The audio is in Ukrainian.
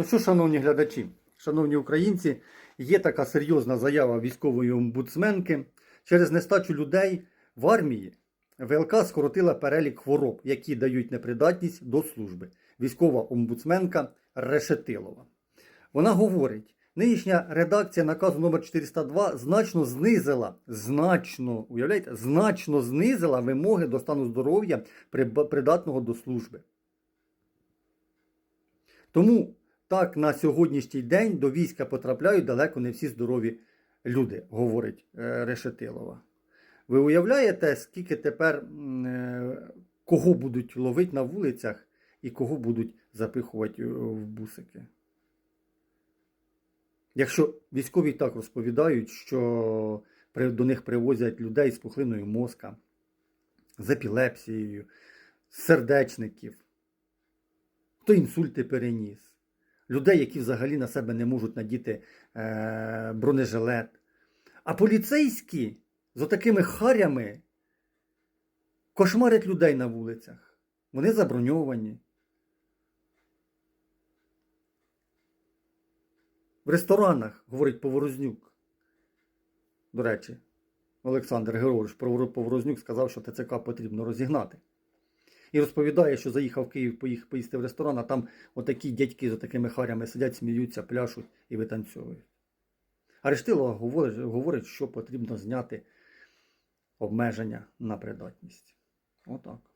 Ну що, шановні глядачі, шановні українці, є така серйозна заява військової омбудсменки. Через нестачу людей в армії ВЛК скоротила перелік хвороб, які дають непридатність до служби. Військова омбудсменка Решетилова. Вона говорить, нинішня редакція наказу номер 402 значно знизила, значно, уявляєте, значно знизила вимоги до стану здоров'я придатного до служби. Тому так на сьогоднішній день до війська потрапляють далеко не всі здорові люди, говорить е, Решетилова. Ви уявляєте, скільки тепер е, кого будуть ловити на вулицях і кого будуть запихувати е, в бусики? Якщо військові так розповідають, що до них привозять людей з пухлиною мозка, з епілепсією, сердечників, хто інсульти переніс, людей, які взагалі на себе не можуть надіти е, бронежилет. А поліцейські з отакими харями кошмарять людей на вулицях. Вони заброньовані. В ресторанах, говорить Поворознюк. До речі, Олександр Георгійович Поворознюк сказав, що ТЦК потрібно розігнати. І розповідає, що заїхав в Київ поїсти в ресторан, а там отакі дядьки з такими харями сидять, сміються, пляшуть і витанцьовують. А Рештилова говорить, говорить, що потрібно зняти обмеження на придатність. Отак.